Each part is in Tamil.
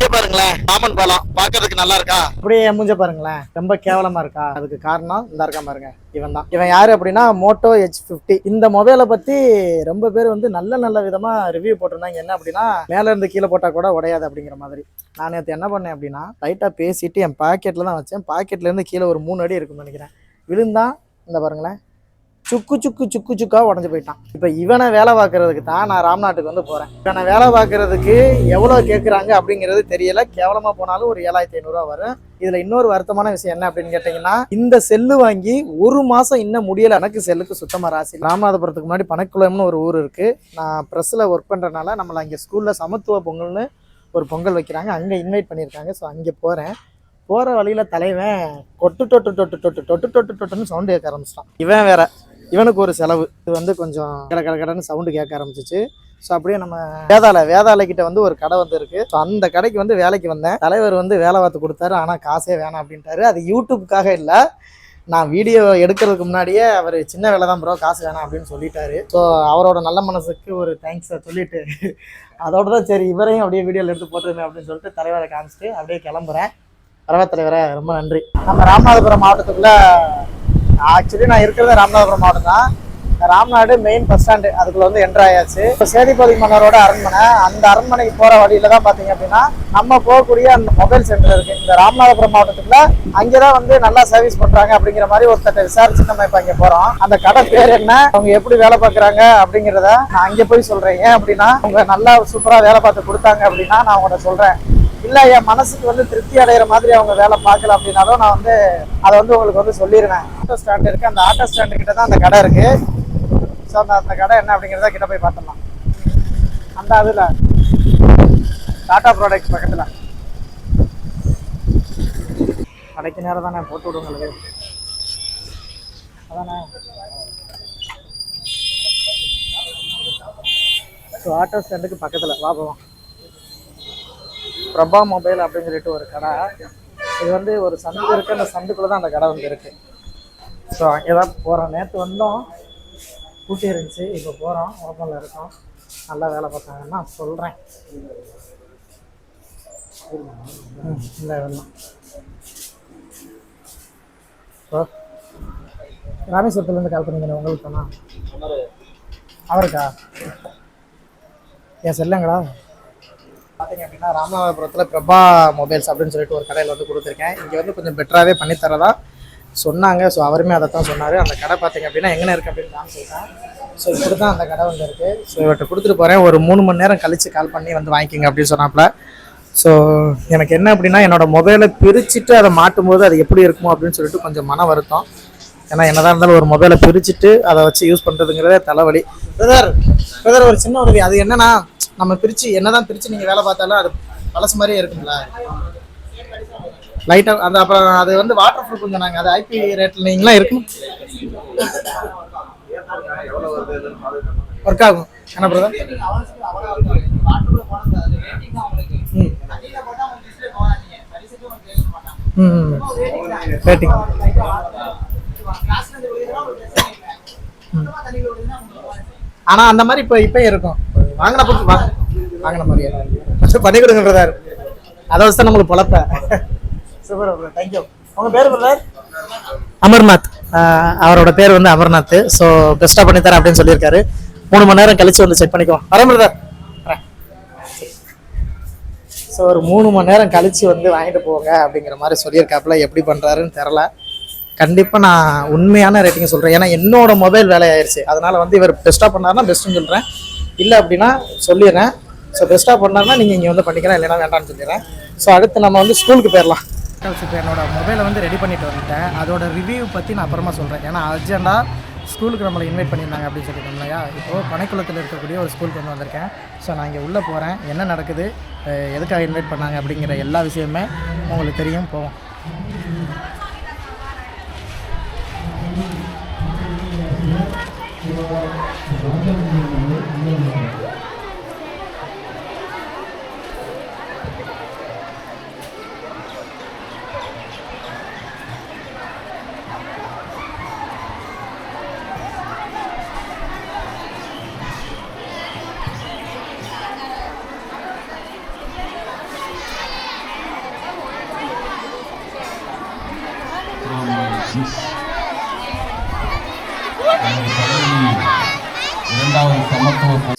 இங்க பாருங்களேன் மாமன் பழம் பாக்குறதுக்கு நல்லா இருக்கா? அப்படியே என் மூஞ்ச பாருங்களேன். ரொம்ப கேவலமா இருக்கா? அதுக்கு காரணம் இந்த இருக்கா பாருங்க. இவன் தான். இவன் யாரு அப்படின்னா மோட்டோ ஹெச் ஃபிஃப்டி இந்த மொபைலை பத்தி ரொம்ப பேர் வந்து நல்ல நல்ல விதமா ரிவ்யூ போட்டிருந்தாங்க. என்ன அப்படின்னா மேல இருந்து கீழே போட்டா கூட உடையாது அப்படிங்கிற மாதிரி. நான் நேற்று என்ன பண்ணேன் அப்படின்னா லைட்டா பேசிட்டு என் பாக்கெட்ல தான் வச்சேன். பாக்கெட்ல இருந்து கீழே ஒரு மூணு அடி இருக்கும்னு நினைக்கிறேன். விழுந்தான். இந்த பாருங்களேன். சுக்கு சுக்கு சுக்கு சுக்கா உடஞ்சு போயிட்டான். இப்போ இவனை வேலை பார்க்கறதுக்கு தான் நான் ராம்நாட்டுக்கு வந்து போகிறேன் இவனை வேலை பார்க்கறதுக்கு எவ்வளோ கேட்குறாங்க அப்படிங்கிறது தெரியல. கேவலமாக போனாலும் ஒரு ஏழாயிரத்தி ஐநூறுரூவா வரும். இதில் இன்னொரு வருத்தமான விஷயம் என்ன அப்படின்னு கேட்டிங்கன்னா இந்த செல்லு வாங்கி ஒரு மாதம் இன்னும் முடியலை. எனக்கு செல்லுக்கு சுத்தமாக ராசி ராமநாதபுரத்துக்கு முன்னாடி பணக்குளம்னு ஒரு ஊர் இருக்குது நான் ப்ரெஸ்ஸில் ஒர்க் பண்ணுறதுனால நம்மளை அங்கே ஸ்கூலில் சமத்துவ பொங்கல்னு ஒரு பொங்கல் வைக்கிறாங்க. அங்கே இன்வைட் பண்ணியிருக்காங்க. ஸோ அங்கே போகிறேன் போகிற வழியில் தலைவன் கொட்டு தொட்டு தொட்டு தொட்டு தொட்டு தொட்டு தொட்டுன்னு சவுண்டு கேட்க ஆரம்பிச்சிட்டான். இவன் வேற. இவனுக்கு ஒரு செலவு. இது வந்து கொஞ்சம் கட கட கடன்னு சவுண்டு கேட்க ஆரம்பிச்சிச்சு. ஸோ அப்படியே நம்ம வேதாள வேதாள கிட்ட வந்து ஒரு கடை வந்து இருக்கு ஸோ அந்த கடைக்கு வந்து வேலைக்கு வந்தேன். தலைவர் வந்து வேலை பார்த்து கொடுத்தாரு. ஆனால் காசே வேணாம் அப்படின்ட்டாரு. அது யூடியூப்காக இல்லை. நான் வீடியோ எடுக்கிறதுக்கு முன்னாடியே அவர் சின்ன வேலை தான் ப்ரோ காசு வேணாம் அப்படின்னு சொல்லிட்டாரு. ஸோ அவரோட நல்ல மனசுக்கு ஒரு தேங்க்ஸை சொல்லிட்டு அதோட தான் சரி இவரையும் அப்படியே வீடியோவில் எடுத்து போட்டுருமே அப்படின்னு சொல்லிட்டு தலைவரை காமிச்சிட்டு அப்படியே கிளம்புறேன். பரவாயில்ல தலைவரை ரொம்ப நன்றி. நம்ம ராமநாதபுரம் மாவட்டத்துக்குள்ள ஆக்சுவலி நான் இருக்கிறது ராமநாதபுரம் மாவட்டம் தான் ராம்நாடு மெயின் பஸ் ஸ்டாண்டு அதுக்குள்ள வந்து என்ட்ரு ஆயாச்சு. இப்போ சேதிபதி மன்னரோட அரண்மனை அந்த அரண்மனைக்கு போற வழியில தான் பாத்தீங்க அப்படின்னா நம்ம போகக்கூடிய அந்த மொபைல் சென்டர் இருக்கு. இந்த ராமநாதபுரம் மாவட்டத்துல அங்கேதான் வந்து நல்லா சர்வீஸ் பண்றாங்க அப்படிங்கிற மாதிரி ஒருத்தட்ட விசாரிச்சு நம்ம இப்ப அங்க போறோம். அந்த கடை பேர் என்ன? அவங்க எப்படி வேலை பார்க்குறாங்க அப்படிங்கிறத நான் அங்க போய் சொல்றேன். ஏன் அப்படின்னா அவங்க நல்லா சூப்பரா வேலை பார்த்து கொடுத்தாங்க அப்படின்னா நான் அவங்கள்ட்ட சொல்றேன். இல்லை என் மனசுக்கு வந்து திருப்தி அடைகிற மாதிரி அவங்க வேலை பார்க்கல அப்படின்னாலும் நான் வந்து அதை வந்து உங்களுக்கு வந்து சொல்லிடுவேன் ஆட்டோ ஸ்டாண்ட் இருக்கு. அந்த ஆட்டோ ஸ்டாண்டு கிட்ட தான் அந்த கடை இருக்கு. ஸோ அந்த அந்த கடை என்ன அப்படிங்கிறத கிட்ட போய் பார்த்துடலாம். அந்த அதில் டாட்டா ப்ராடக்ட் பக்கத்தில். கடைக்கு நேரம் தானே போட்டு விடுங்க உங்களுக்கு. அதானே? ஸோ ஆட்டோ ஸ்டாண்டுக்கு பக்கத்தில். வா போவோம். பிரபா மொபைல் அப்படின்னு சொல்லிட்டு ஒரு கடை. இது வந்து ஒரு சந்து இருக்கு அந்த சந்துக்குள்ள தான் அந்த கடை வந்து இருக்கு. ஸோ அங்கே தான் போகிறோம் நேற்று வந்தோம். கூட்டி இருந்துச்சு. இப்போ போகிறோம் ஓப்பனில் இருக்கோம். நல்லா வேலை பார்த்தாங்கன்னா சொல்கிறேன் இல்லை வரலாம் ஸோ ராமேஸ்வரத்துலேருந்து கால் பண்ணிங்க உங்களுக்கு தானா அவருக்கா? என் செல்லங்கடா? பார்த்தீங்க அப்படின்னா ராமநாதபுரத்தில் பிரபா மொபைல்ஸ் அப்படின்னு சொல்லிட்டு ஒரு கடையில் வந்து கொடுத்துருக்கேன். இங்கே வந்து கொஞ்சம் பெட்டராகவே பண்ணித்தரதா சொன்னாங்க. ஸோ அவருமே அதை தான் சொன்னார். அந்த கடை பார்த்தீங்க அப்படின்னா எங்கே இருக்குது அப்படின்னு நான் சொல்லிட்டேன் ஸோ இப்படி தான் அந்த கடை வந்து இருக்குது ஸோ இவர்கிட்ட கொடுத்துட்டு போகிறேன் ஒரு மூணு மணி நேரம் கழித்து கால் பண்ணி வந்து வாங்கிக்கோங்க அப்படின்னு சொன்னாப்புல. ஸோ எனக்கு என்ன அப்படின்னா என்னோட மொபைலை பிரிச்சுட்டு அதை மாட்டும் போது அது எப்படி இருக்குமோ அப்படின்னு சொல்லிட்டு கொஞ்சம் மன வருத்தம். ஏன்னா என்னதான் இருந்தாலும் ஒரு மொபைலை பிரிச்சுட்டு அதை வச்சு யூஸ் பண்ணுறதுங்கிறதே தலைவலி. பிரதர் பிரதர் ஒரு சின்ன உதவி. அது என்னன்னா நம்ம பிரித்து என்னதான் பிரித்து நீங்கள் வேலை பார்த்தாலும் அது பழசு மாதிரியே இருக்குங்களா லைட்டாக அது அப்புறம் அது வந்து வாட்டர் ப்ரூஃப் கொஞ்சம் நாங்கள் அது ஐபி ரேட்டில் நீங்களாம் இருக்கும்? ஒர்க் ஆகும். என்ன பிரதர் ம். ரேட்டிங் ஆனால் அந்த மாதிரி இப்போ இப்போ இருக்கும். வாங்கின பொருள் வாங்க வாங்கின மாதிரியா? பண்ணி கொடுங்க அதை வச்சு தான் நம்மளுக்கு பொழப்ப. சூப்பர் பிரதர் தேங்க்யூ உங்கள் பேர் பிரதர் அமர்நாத். அவரோட பேர் வந்து அமர்நாத். ஸோ பெஸ்ட்டாக பண்ணி தரேன் அப்படின்னு சொல்லியிருக்காரு. மூணு மணி நேரம் கழிச்சு வந்து செக் பண்ணிக்குவோம். வரேன் பிரதர் ஸோ ஒரு மூணு மணி நேரம் கழிச்சு வந்து வாங்கிட்டு போங்க அப்படிங்கிற மாதிரி சொல்லியிருக்காப்புல. எப்படி பண்ணுறாருன்னு தெரில கண்டிப்பாக நான் உண்மையான ரேட்டிங் சொல்கிறேன் ஏன்னா என்னோட மொபைல் வேலையாயிருச்சு. அதனால வந்து இவர் பெஸ்ட்டாக பண்ணாருன்னா பெஸ்ட்டுன்னு சொல்கிறேன் இல்லை அப்படின்னா சொல்லிடுறேன். ஸோ பெஸ்ட்டாக பண்ணார்னா நீங்கள் இங்கே வந்து பண்ணிக்கலாம் இல்லைனா வேண்டாம்னு சொல்லிடுறேன். ஸோ அடுத்து நம்ம வந்து ஸ்கூலுக்கு போயிடலாம். இப்போ என்னோட மொபைலை வந்து ரெடி பண்ணிட்டு வந்துட்டேன். அதோட ரிவ்யூ பற்றி நான் அப்புறமா சொல்கிறேன் ஏன்னா அர்ஜெண்டாக ஸ்கூலுக்கு நம்மளை இன்வைட் பண்ணியிருந்தாங்க அப்படின்னு சொல்லிட்டு இல்லையா? இப்போது பனைக்குளத்தில் இருக்கக்கூடிய ஒரு ஸ்கூலுக்கு வந்து வந்திருக்கேன். ஸோ நான் இங்கே உள்ளே போகிறேன் என்ன நடக்குது? எதுக்காக இன்வைட் பண்ணாங்க? அப்படிங்கிற எல்லா விஷயமே உங்களுக்கு தெரியும். போவோம்.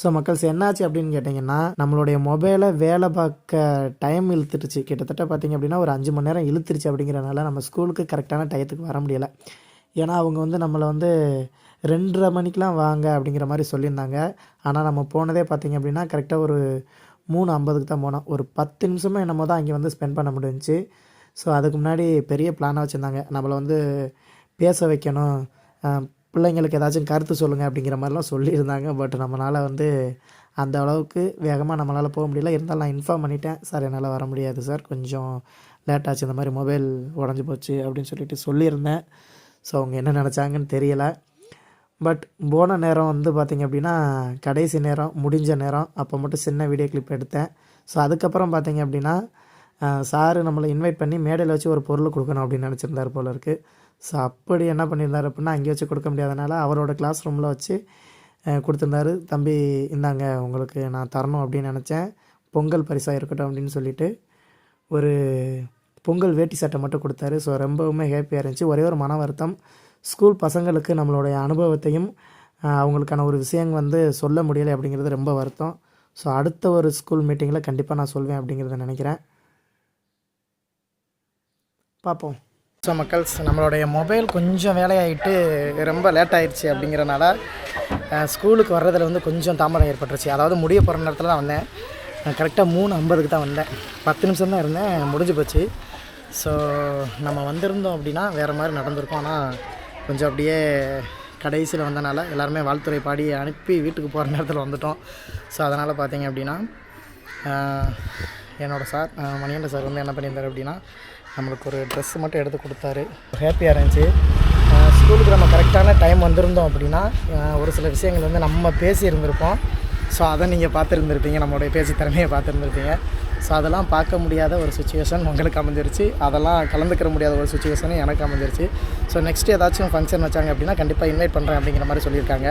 ஸோ மக்கள்ஸ் என்னாச்சு அப்படின்னு கேட்டிங்கன்னா நம்மளுடைய மொபைலை வேலை பார்க்க டைம் இழுத்துருச்சு. கிட்டத்தட்ட பார்த்தீங்க அப்படின்னா ஒரு அஞ்சு மணி நேரம் இழுத்துருச்சு அப்படிங்கிறனால நம்ம ஸ்கூலுக்கு கரெக்டான டயத்துக்கு வர முடியலை. ஏன்னா அவங்க வந்து நம்மளை வந்து ரெண்டரை மணிக்கெலாம் வாங்க அப்படிங்கிற மாதிரி சொல்லியிருந்தாங்க. ஆனால் நம்ம போனதே பார்த்தீங்க அப்படின்னா கரெக்டாக ஒரு மூணு ஐம்பதுக்கு தான் போனோம். ஒரு பத்து நிமிஷமாக என்னமோ தான் அங்கே வந்து ஸ்பெண்ட் பண்ண முடிஞ்சுச்சு. ஸோ அதுக்கு முன்னாடி பெரிய பிளானாக வச்சுருந்தாங்க. நம்மளை வந்து பேச வைக்கணும். பிள்ளைங்களுக்கு ஏதாச்சும் கருத்து சொல்லுங்கள் அப்படிங்கிற மாதிரிலாம் சொல்லியிருந்தாங்க. பட் நம்மளால் வந்து அந்த அளவுக்கு வேகமாக நம்மளால் போக முடியல. இருந்தாலும் நான் இன்ஃபார்ம் பண்ணிட்டேன். சார் என்னால் வர முடியாது சார். கொஞ்சம் லேட் ஆச்சு. இந்த மாதிரி மொபைல் உடஞ்சி போச்சு அப்படின்னு சொல்லிட்டு சொல்லியிருந்தேன். ஸோ அவங்க என்ன நினச்சாங்கன்னு தெரியலை. பட் போன நேரம் வந்து பார்த்திங்க அப்படின்னா கடைசி நேரம் முடிஞ்ச நேரம் அப்போ மட்டும் சின்ன வீடியோ கிளிப் எடுத்தேன். ஸோ அதுக்கப்புறம் பார்த்தீங்க அப்படின்னா சாரு நம்மளை இன்வைட் பண்ணி மேடையில் வச்சு ஒரு பொருள் கொடுக்கணும் அப்படின்னு நினச்சிருந்தார் போல இருக்குது ஸோ அப்படி என்ன பண்ணியிருந்தார் அப்படின்னா அங்கே வச்சு கொடுக்க முடியாதனால அவரோட கிளாஸ் ரூமில் வச்சு கொடுத்துருந்தாரு. தம்பி இந்தாங்க உங்களுக்கு நான் தரணும் அப்படின்னு நினச்சேன். பொங்கல் பரிசாக இருக்கட்டும் அப்படின்னு சொல்லிட்டு ஒரு பொங்கல் வேட்டி சட்டை மட்டும் கொடுத்தாரு. ஸோ ரொம்பவுமே ஹேப்பியாக இருந்துச்சு. ஒரே ஒரு மன வருத்தம். ஸ்கூல் பசங்களுக்கு நம்மளுடைய அனுபவத்தையும் அவங்களுக்கான ஒரு விஷயம் வந்து சொல்ல முடியலை அப்படிங்கிறது ரொம்ப வருத்தம். ஸோ அடுத்த ஒரு ஸ்கூல் மீட்டிங்கில் கண்டிப்பாக நான் சொல்வேன் அப்படிங்கிறத நினைக்கிறேன். பார்ப்போம். ஸோ மக்கள்ஸ் நம்மளுடைய மொபைல் கொஞ்சம் வேலையாயிட்டு ரொம்ப லேட் ஆயிடுச்சு அப்படிங்கிறனால ஸ்கூலுக்கு வர்றதில் வந்து கொஞ்சம் தாமதம் ஏற்பட்டுருச்சு. அதாவது முடிய போகிற நேரத்தில் தான் வந்தேன். கரெக்டாக மூணு ஐம்பதுக்கு தான் வந்தேன். பத்து நிமிஷம் தான் இருந்தேன். முடிஞ்சு போச்சு. ஸோ நம்ம வந்திருந்தோம் அப்படின்னா வேறு மாதிரி நடந்திருக்கோம். ஆனால் கொஞ்சம் அப்படியே கடைசியில் வந்தனால எல்லாருமே வாழ்த்துறை பாடி அனுப்பி வீட்டுக்கு போகிற நேரத்தில் வந்துட்டோம். ஸோ அதனால் பார்த்தீங்க அப்படின்னா என்னோடய என்னோட சார் மணிகண்ட சார் வந்து என்ன பண்ணியிருந்தார் அப்படின்னா நம்மளுக்கு ஒரு ட்ரெஸ் மட்டும் எடுத்து கொடுத்தாரு. ஹாப்பியாக இருந்துச்சு ஸ்கூலுக்கு நம்ம கரெக்டான டைம் வந்திருந்தோம் அப்படின்னா ஒரு சில விஷயங்கள் வந்து நம்ம பேசி இருந்திருப்போம் ஸோ அதை நீங்கள் பார்த்துருந்துருப்பீங்க. நம்மளுடைய பேச்சு திறமையை பார்த்துருந்துருப்பீங்க. ஸோ அதெல்லாம் பார்க்க முடியாத ஒரு சுச்சுவேஷன் உங்களுக்கு அமைஞ்சிருச்சு. அதெல்லாம் கலந்துக்கிற முடியாத ஒரு சுச்சுவேஷனும் எனக்கு அமைஞ்சிருச்சு. ஸோ நெக்ஸ்ட் ஏதாச்சும் ஃபங்க்ஷன் வச்சாங்க அப்படின்னா கண்டிப்பாக இன்வைட் பண்ணுறேன் அப்படிங்கிற மாதிரி சொல்லியிருக்காங்க.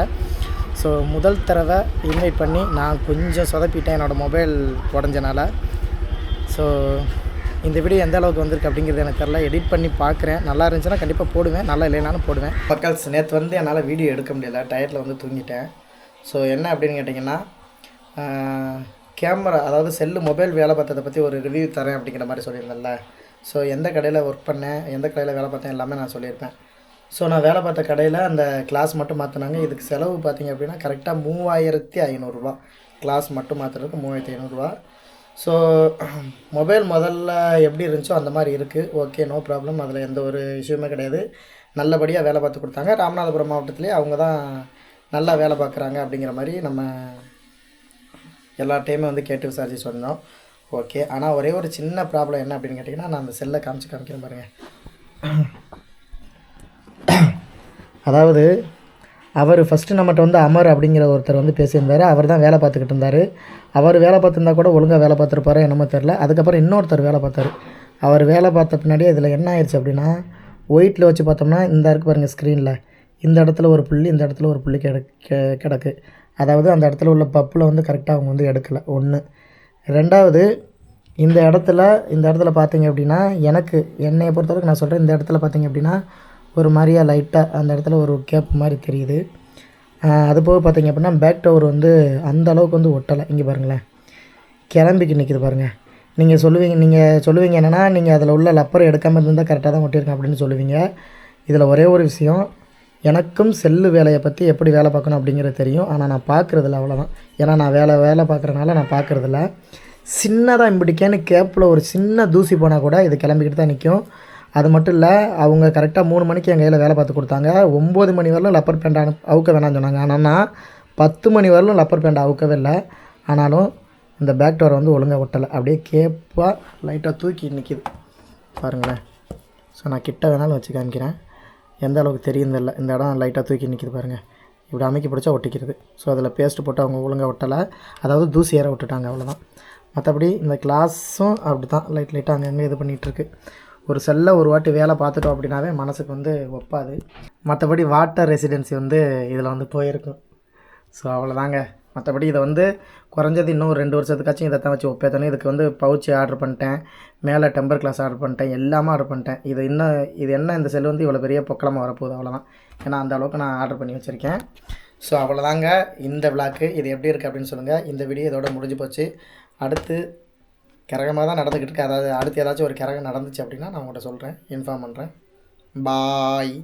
ஸோ முதல் தடவை இன்வைட் பண்ணி நான் கொஞ்சம் சொதப்பிட்டேன் என்னோடய மொபைல் உடஞ்சனால. ஸோ இந்த வீடியோ எந்த அளவுக்கு வந்திருக்கு அப்படிங்கிறது எனக்கு தெரில எடிட் பண்ணி பார்க்குறேன். நல்லா இருந்துச்சுன்னா கண்டிப்பாக போடுவேன். நல்லா இல்லைனாலும் போடுவேன். மக்கள்ஸ் நேற்று வந்து என்னால் வீடியோ எடுக்க முடியல. டயட்டில் வந்து தூங்கிட்டேன். ஸோ என்ன அப்படின்னு கேட்டிங்கன்னா கேமரா அதாவது செல்லு மொபைல் வேலை பார்த்ததை பற்றி ஒரு ரிவ்யூ தரேன் அப்படிங்கிற மாதிரி சொல்லியிருந்தேன்ல. ஸோ எந்த கடையில் ஒர்க் பண்ணேன் எந்த கடையில் வேலை பார்த்தேன் எல்லாமே நான் சொல்லியிருப்பேன். ஸோ நான் வேலை பார்த்த கடையில் அந்த கிளாஸ் மட்டும் மாற்றினாங்க இதுக்கு செலவு பார்த்தீங்க அப்படின்னா கரெக்டாக மூவாயிரத்தி ஐநூறுரூவா கிளாஸ் மட்டும் மாற்றுறதுக்கு மூவாயிரத்தி ஐநூறுரூவா ஸோ மொபைல் முதல்ல எப்படி இருந்துச்சோ அந்த மாதிரி இருக்குது ஓகே நோ ப்ராப்ளம் அதில் எந்த ஒரு இஷ்யூமே கிடையாது. நல்லபடியாக வேலை பார்த்து கொடுத்தாங்க. ராமநாதபுரம் மாவட்டத்திலே அவங்க தான் நல்லா வேலை பார்க்குறாங்க அப்படிங்கிற மாதிரி நம்ம எல்லா வந்து கேட்டு விசாரிச்சு சொன்னோம். ஓகே ஆனால் ஒரே ஒரு சின்ன ப்ராப்ளம் என்ன அப்படின்னு கேட்டிங்கன்னா நான் அந்த செல்லை காமிச்சு காமிக்கிறேன் பாருங்கள் அதாவது அவர் ஃபஸ்ட்டு நம்மகிட்ட வந்து அமர் அப்படிங்கிற ஒருத்தர் வந்து பேசியிருந்தார். அவர் தான் வேலை பார்த்துக்கிட்டு இருந்தார். அவர் வேலை பார்த்துருந்தா கூட ஒழுங்காக வேலை பார்த்துருப்பாரோ என்னமோ தெரில அதுக்கப்புறம் இன்னொருத்தர் வேலை பார்த்தாரு. அவர் வேலை பார்த்த பின்னாடி இதில் என்ன ஆயிடுச்சு அப்படின்னா ஒயிட்டில் வச்சு பார்த்தோம்னா இந்த இருக்கு பாருங்கள் ஸ்க்ரீனில் இந்த இடத்துல ஒரு புள்ளி இந்த இடத்துல ஒரு புள்ளி கிட கிடக்கு. அதாவது அந்த இடத்துல உள்ள பப்பில் வந்து கரெக்டாக அவங்க வந்து எடுக்கலை. ஒன்று ரெண்டாவது இந்த இடத்துல இந்த இடத்துல பார்த்தீங்க அப்படின்னா எனக்கு என்னையை பொறுத்தவரைக்கும் நான் சொல்கிறேன் இந்த இடத்துல பார்த்தீங்க அப்படின்னா ஒரு மாதிரியா லைட்டாக அந்த இடத்துல ஒரு கேப் மாதிரி தெரியுது. அது போக பார்த்தீங்க அப்படின்னா பேக் டவர் வந்து அந்த அளவுக்கு வந்து ஒட்டலை. இங்கே பாருங்களேன். கிளம்பிக்கு நிற்கிது பாருங்கள் நீங்கள் சொல்லுவீங்க நீங்கள் சொல்லுவீங்க என்னென்னா நீங்கள் அதில் உள்ள லப்பர் எடுக்காமல் இருந்தால் கரெக்டாக தான் ஒட்டியிருக்கேன் அப்படின்னு சொல்லுவீங்க. இதில் ஒரே ஒரு விஷயம் எனக்கும் செல்லு வேலையை பற்றி எப்படி வேலை பார்க்கணும் அப்படிங்கிறது தெரியும். ஆனால் நான் பார்க்குறதில்ல அவ்வளோதான் ஏன்னா நான் வேலை வேலை பார்க்குறனால நான் பார்க்குறதில்ல. சின்னதாக இம்பிடிக்கேன்னு கேப்பில் ஒரு சின்ன தூசி போனால் கூட இது கிளம்பிக்கிட்டு தான் நிற்கும் அது மட்டும் இல்லை அவங்க கரெக்டாக மூணு மணிக்கு என் கையில் வேலை பார்த்து கொடுத்தாங்க. ஒம்பது மணி வரலும் லப்பர் பேண்ட் அனு அவுக்க வேணாம்னு சொன்னாங்க. ஆனால் நான் பத்து மணி வரலும் லப்பர் பேண்ட் அவுக்கவே இல்லை. ஆனாலும் இந்த பேக் டோரை வந்து ஒழுங்காக ஒட்டலை. அப்படியே கேப்பாக லைட்டாக தூக்கி நிற்கிது பாருங்களேன். ஸோ நான் கிட்ட வேணாலும் வச்சு காமிக்கிறேன். எந்த அளவுக்கு தெரியுது இல்லை இந்த இடம் லைட்டாக தூக்கி நிற்கிது பாருங்கள் இப்படி அமைக்கி பிடிச்சா ஒட்டிக்கிறது. ஸோ அதில் பேஸ்ட்டு போட்டு அவங்க ஒழுங்காக ஒட்டலை. அதாவது தூசி ஏற விட்டுட்டாங்க அவ்வளோதான் மற்றபடி இந்த கிளாஸும் அப்படி தான் லைட் லைட்டாக அங்கங்கே இது பண்ணிகிட்ருக்கு ஒரு செல்லை ஒரு வாட்டி வேலை பார்த்துட்டோம் அப்படின்னாவே மனசுக்கு வந்து ஒப்பாது. மற்றபடி வாட்டர் ரெசிடென்சி வந்து இதில் வந்து போயிருக்கும். ஸோ அவ்வளோதாங்க மற்றபடி இதை வந்து குறைஞ்சது இன்னும் ஒரு ரெண்டு வருஷத்துக்காச்சும் இதை தான் வச்சு ஒப்பேத்தணும். இதுக்கு வந்து பவுச்சு ஆர்டர் பண்ணிட்டேன். மேலே டெம்பர் கிளாஸ் ஆர்டர் பண்ணிட்டேன். எல்லாமே ஆர்டர் பண்ணிட்டேன். இது இன்னும் இது என்ன இந்த செல் வந்து இவ்வளோ பெரிய பொக்கலமாக வரப்போகுது அவ்வளோதான் ஏன்னா அந்த அளவுக்கு நான் ஆர்டர் பண்ணி வச்சுருக்கேன். ஸோ அவ்வளோதாங்க இந்த விளாக்கு இது எப்படி இருக்குது அப்படின்னு சொல்லுங்கள் இந்த வீடியோ இதோட முடிஞ்சு போச்சு. அடுத்து கிரகமாக தான் நடந்துக்கிட்டு இருக்கு. அதாவது அடுத்து ஏதாச்சும் ஒரு கிரகம் நடந்துச்சு அப்படின்னா நான் உங்கள்கிட்ட சொல்கிறேன் இன்ஃபார்ம் பண்ணுறேன் பாய்